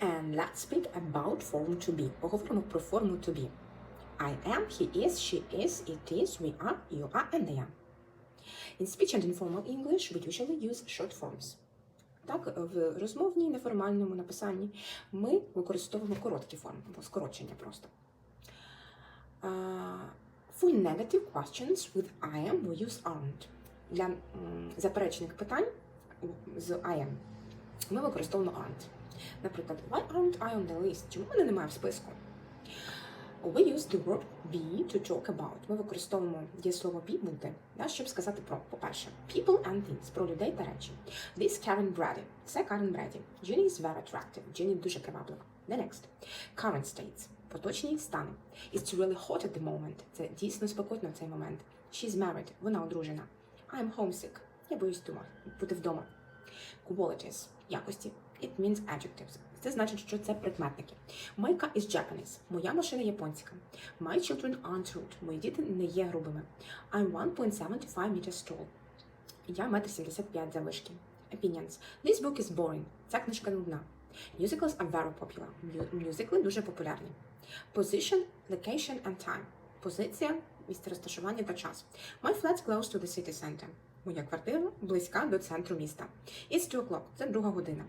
And let's speak about form to be. Поговоримо про форму to be. I am, he is, she is, it is, we are, you are, and they are. In speech and informal English we usually use short forms. Так, в розмовній неформальному написанні ми використовуємо короткі форми, або скорочення просто. Uh, for negative questions with I am we use aren't. Для м, заперечених питань з I am ми використовуємо aren't. Наприклад, why aren't I on the list? Чому мене немає в списку? We use the verb be to talk about. Ми використовуємо дієслово be бути, да, щоб сказати про, по-перше, people and things, про людей та речі. This Karen Brady. Це Karen Brady. Ginny is very attractive. Ginny дуже приваблива. The next. Current states. Поточні стани. It's really hot at the moment. Це дійсно спекотно в цей момент. She's married. Вона одружена. I'm homesick. Я боюсь дома. Бути вдома. Qualities. Якості. It means adjectives. Це значить, що це прикметники. My car is Japanese. Моя машина японська. My children aren't rude. Мої діти не є грубими. I'm 1.75 meters tall. Я 1,75 м завишки. Opinions. This book is boring. Ця книжка нудна. Musicals are very popular. Мюзикли дуже популярні. Position, location and time. Позиція, місце розташування та час. My flat's close to the city center. Моя квартира близька до центру міста. It's two o'clock. Це друга година.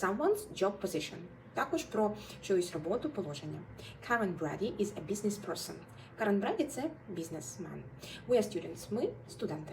Someone's job position. Також про чиюсь роботу, положення. Karen Brady is a business person. Карен Бреді це бізнесмен. We are students. Ми студенти.